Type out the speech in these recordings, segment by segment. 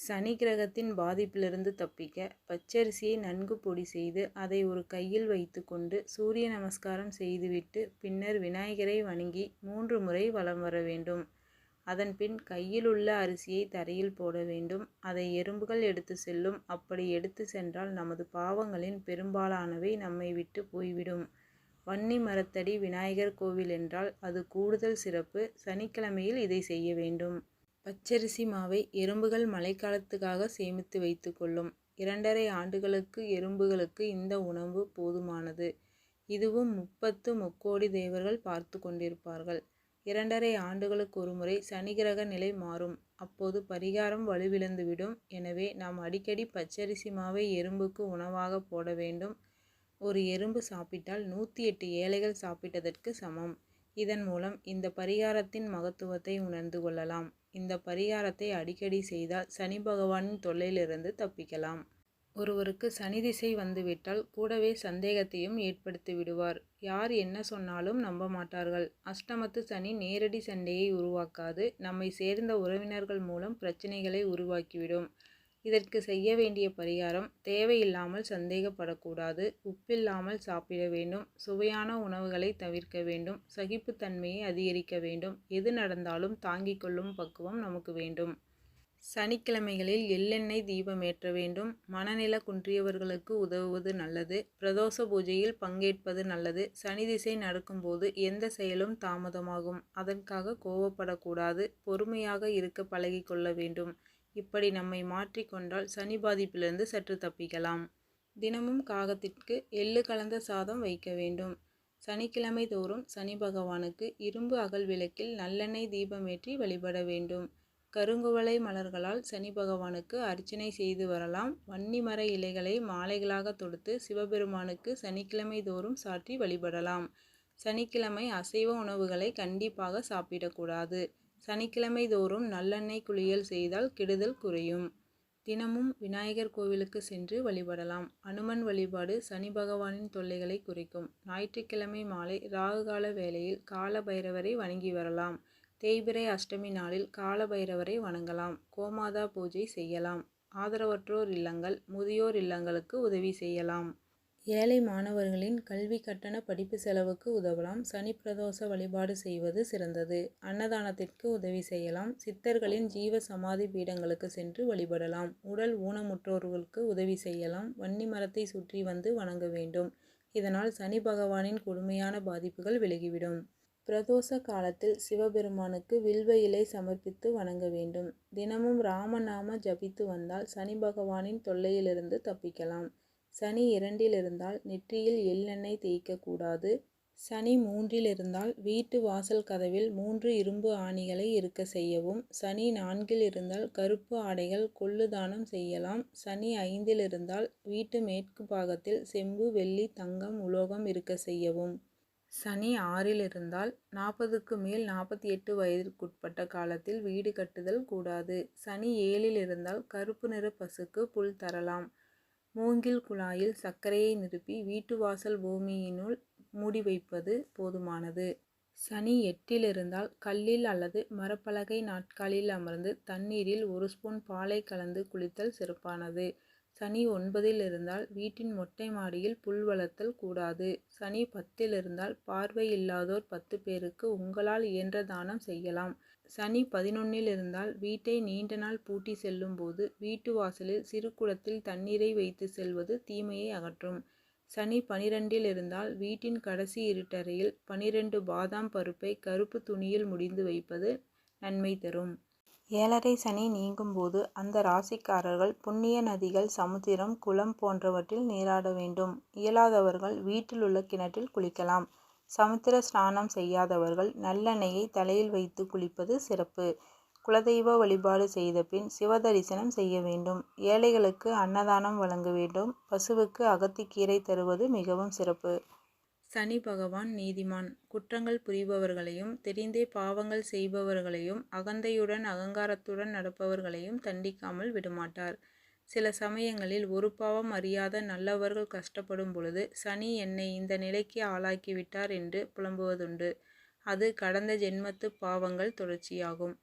சனி கிரகத்தின் பாதிப்பிலிருந்து தப்பிக்க பச்சரிசியை நன்கு பொடி செய்து அதை ஒரு கையில் வைத்துக்கொண்டு சூரிய நமஸ்காரம் செய்துவிட்டு பின்னர் விநாயகரை வணங்கி மூன்று முறை வலம் வர வேண்டும். அதன்பின் கையில் உள்ள அரிசியை தரையில் போட வேண்டும். அதை எறும்புகள் எடுத்து செல்லும். அப்படி எடுத்து சென்றால் நமது பாவங்களின் பெரும்பாலானவை நம்மை விட்டு போய்விடும். வன்னி மரத்தடி விநாயகர் கோவில் என்றால் அது கூடுதல் சிறப்பு. சனிக்கிழமையில் இதை செய்ய வேண்டும். பச்சரிசி மாவை எறும்புகள் மழைக்காலத்துக்காக சேமித்து வைத்துக்கொள்ளும் இரண்டரை ஆண்டுகளுக்கு எறும்புகளுக்கு இந்த உணவு போதுமானது. இதுவும் முப்பத்து முக்கோடி தேவர்கள் பார்த்து கொண்டிருப்பார்கள். இரண்டரை ஆண்டுகளுக்கு ஒருமுறை சனிகிரக நிலை மாறும். அப்போது பரிகாரம் வலுவிழந்துவிடும். எனவே நாம் அடிக்கடி பச்சரிசி மாவை எறும்புக்கு உணவாக போட வேண்டும். ஒரு எறும்பு சாப்பிட்டால் நூற்றி எட்டு ஏழைகள் சாப்பிட்டதற்கு சமம். இதன் மூலம் இந்த பரிகாரத்தின் மகத்துவத்தை உணர்ந்து கொள்ளலாம். இந்த பரிகாரத்தை அடிக்கடி செய்தால் சனி பகவானின் தொல்லையிலிருந்து தப்பிக்கலாம். ஒருவருக்கு சனி திசை வந்துவிட்டால் கூடவே சந்தேகத்தையும் ஏற்படுத்தி விடுவார். யார் என்ன சொன்னாலும் நம்ப மாட்டார்கள். அஷ்டமத்து சனி நேரடி சண்டையை உருவாக்காது. நம்மை சேர்ந்த உறவினர்கள் மூலம் பிரச்சனைகளை உருவாக்கிவிடும். இதற்கு செய்ய வேண்டிய பரிகாரம் தேவையில்லாமல் சந்தேகப்படக்கூடாது உப்பில்லாமல் சாப்பிட வேண்டும் சுவையான உணவுகளை தவிர்க்க வேண்டும் சகிப்புத்தன்மையை அதிகரிக்க வேண்டும் எது நடந்தாலும் தாங்கிக் கொள்ளும் பக்குவம் நமக்கு வேண்டும். சனிக்கிழமைகளில் எள்ளெண்ணெய் தீபம் ஏற்ற வேண்டும். மனநில குன்றியவர்களுக்கு உதவுவது நல்லது. பிரதோஷ பூஜையில் பங்கேற்பது நல்லது. சனி திசை நடக்கும்போது எந்த செயலும் தாமதமாகும். அதற்காக கோவப்படக்கூடாது. பொறுமையாக இருக்க பழகிக்கொள்ள வேண்டும். இப்படி நம்மை மாற்றிக்கொண்டால் சனி பாதிப்பிலிருந்து சற்று தப்பிக்கலாம். தினமும் காகத்திற்கு எள்ளு கலந்த சாதம் வைக்க வேண்டும். சனிக்கிழமை தோறும் சனி பகவானுக்கு இரும்பு அகல் விளக்கில் நல்லெண்ணெய் தீபமேற்றி வழிபட வேண்டும். கருங்குவளை மலர்களால் சனி பகவானுக்கு அர்ச்சனை செய்து வரலாம். வன்னி மர இலைகளை மாலைகளாக தொடுத்து சிவபெருமானுக்கு சனிக்கிழமை தோறும் சாற்றி வழிபடலாம். சனிக்கிழமை அசைவ உணவுகளை கண்டிப்பாக சாப்பிடக்கூடாது. சனிக்கிழமை தோறும் நல்லெண்ணெய் குளியல் செய்தால் கெடுதல் குறையும். தினமும் விநாயகர் கோவிலுக்கு சென்று வழிபடலாம். அனுமன் வழிபாடு சனி பகவானின் தொல்லைகளை குறைக்கும். ஞாயிற்றுக்கிழமை மாலை ராகுகால வேளையில் கால பைரவரை வணங்கி வரலாம். தேய்பிரை அஷ்டமி நாளில் கால பைரவரை வணங்கலாம். கோமாதா பூஜை செய்யலாம். ஆதரவற்றோர் இல்லங்கள் முதியோர் இல்லங்களுக்கு உதவி செய்யலாம். ஏழை மாணவர்களின் கல்வி கட்டண படிப்பு செலவுக்கு உதவலாம். சனி பிரதோஷ வழிபாடு செய்வது சிறந்தது. அன்னதானத்திற்கு உதவி செய்யலாம். சித்தர்களின் ஜீவ சமாதி பீடங்களுக்கு சென்று வழிபடலாம். உடல் ஊனமுற்றோர்களுக்கு உதவி செய்யலாம். வன்னி மரத்தை சுற்றி வந்து வணங்க வேண்டும். இதனால் சனி பகவானின் கொடுமையான பாதிப்புகள் விலகிவிடும். பிரதோஷ காலத்தில் சிவபெருமானுக்கு வில்வ இலை சமர்ப்பித்து வணங்க வேண்டும். தினமும் ராமநாம ஜபித்து வந்தால் சனி பகவானின் தொல்லையிலிருந்து தப்பிக்கலாம். சனி இரண்டில் இருந்தால் நெற்றியில் எள்ளெண்ணெய் தேய்க்கக்கூடாது சனி மூன்றில் இருந்தால் வீட்டு வாசல் கதவில் மூன்று இரும்பு ஆணிகளை இருக்க செய்யவும். சனி நான்கில் இருந்தால் கருப்பு ஆடைகள் கொள்ளு தானம் செய்யலாம். சனி ஐந்தில் இருந்தால் வீட்டு மேற்கு பாகத்தில் செம்பு வெள்ளி தங்கம் உலோகம் இருக்க செய்யவும். சனி ஆறில் இருந்தால் நாற்பதுக்கு மேல் நாற்பத்தி எட்டு வயதிற்குட்பட்ட காலத்தில் வீடு கட்டுதல் கூடாது. சனி ஏழில் இருந்தால் கருப்பு நிற பசுக்கு புல் தரலாம். மூங்கில் குழாயில் சர்க்கரையை நிரப்பி வீட்டு வாசல் பூமியினுள் மூடி வைப்பது போதுமானது. சனி எட்டில் இருந்தால் கல்லில் அல்லது மரப்பலகை நாட்காலில் அமர்ந்து தண்ணீரில் ஒரு ஸ்பூன் பாலை கலந்து குளித்தல் சிறப்பானது. சனி ஒன்பதில் இருந்தால் வீட்டின் மொட்டை மாடியில் புல் வளர்த்தல் கூடாது. சனி பத்தில் இருந்தால் பார்வை இல்லாதோர் பத்து பேருக்கு உங்களால் இயன்ற தானம் செய்யலாம். சனி பதினொன்னில் இருந்தால் வீட்டை நீண்ட நாள் பூட்டி செல்லும் போது வீட்டு வாசலில் சிறு குடத்தில் தண்ணீரை வைத்து செல்வது தீமையை அகற்றும். சனி பனிரெண்டில் இருந்தால் வீட்டின் கடைசி இருட்டறையில் பனிரெண்டு பாதாம் பருப்பை கருப்பு துணியில் முடிந்து வைப்பது நன்மை தரும். ஏழரை சனி நீங்கும்போது அந்த ராசிக்காரர்கள் புண்ணிய நதிகள் சமுத்திரம் குளம் போன்றவற்றில் நீராட வேண்டும். இயலாதவர்கள் வீட்டில் உள்ள கிணற்றில் குளிக்கலாம். சமுத்திர ஸ்நானம் செய்யாதவர்கள் நல்லெண்ணெயை தலையில் வைத்து குளிப்பது சிறப்பு. குலதெய்வ வழிபாடு செய்த பின் சிவ தரிசனம் செய்ய வேண்டும். ஏழைகளுக்கு அன்னதானம் வழங்க வேண்டும். பசுவுக்கு அகத்திக்கீரை தருவது மிகவும் சிறப்பு. சனி பகவான் நீதிமான். குற்றங்கள் புரிபவர்களையும் தெரிந்தே பாவங்கள் செய்பவர்களையும் அகந்தையுடன் அகங்காரத்துடன் நடப்பவர்களையும் தண்டிக்காமல் விடமாட்டார். சில சமயங்களில் ஒரு பாவம் அறியாத நல்லவர்கள் கஷ்டப்படும் பொழுது சனி என்னை இந்த நிலைக்கு ஆளாக்கிவிட்டார் என்று புலம்புவதுண்டு அது கடந்த ஜென்மத்து பாவங்கள் தொடர்ச்சியாகும்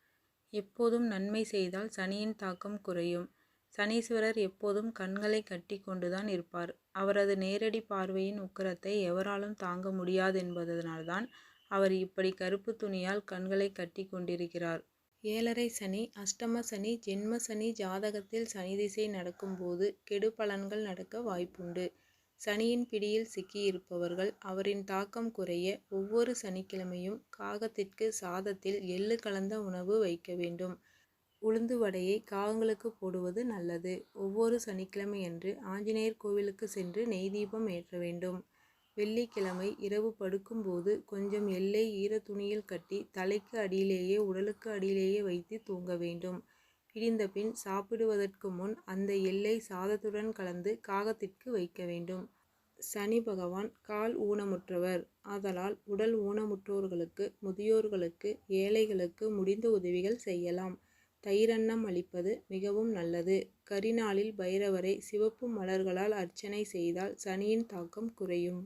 எப்போதும் நன்மை செய்தால் சனியின் தாக்கம் குறையும். சனீஸ்வரர் எப்போதும் கண்களை கட்டி கொண்டுதான் இருப்பார். அவரது நேரடி பார்வையின் உக்கிரத்தை எவராலும் தாங்க முடியாதென்பதனால்தான் அவர் இப்படி கருப்பு துணியால் கண்களை கட்டிக் கொண்டிருக்கிறார். ஏழரை சனி அஷ்டம சனி ஜென்ம சனி ஜாதகத்தில் சனி திசை நடக்கும்போது கெடு பலன்கள் நடக்க வாய்ப்புண்டு. சனியின் பிடியில் சிக்கியிருப்பவர்கள் அவரின் தாக்கம் குறைய ஒவ்வொரு சனிக்கிழமையும் காகத்திற்கு சாதத்தில் எள்ளு கலந்த உணவு வைக்க வேண்டும். உளுந்து வடையை காகங்களுக்கு போடுவது நல்லது. ஒவ்வொரு சனிக்கிழமையன்று ஆஞ்சநேயர் கோவிலுக்கு சென்று நெய் தீபம் ஏற்ற வேண்டும். வெள்ளிக்கிழமை இரவு படுக்கும்போது கொஞ்சம் எள்ளை ஈரத்துணியில் கட்டி தலைக்கு அடியிலேயே உடலுக்கு அடியிலேயே வைத்து தூங்க வேண்டும். விடிந்தபின் சாப்பிடுவதற்கு முன் அந்த எள்ளை சாதத்துடன் கலந்து காகத்திற்கு வைக்க வேண்டும். சனி பகவான் கால் ஊனமுற்றவர். ஆதலால் உடல் ஊனமுற்றோர்களுக்கு முதியோர்களுக்கு ஏழைகளுக்கு முடிந்த உதவிகள் செய்யலாம். தயிரன்னம் அளிப்பது மிகவும் நல்லது. கரிநாளில் பைரவரை சிவப்பு மலர்களால் அர்ச்சனை செய்தால் சனியின் தாக்கம் குறையும்.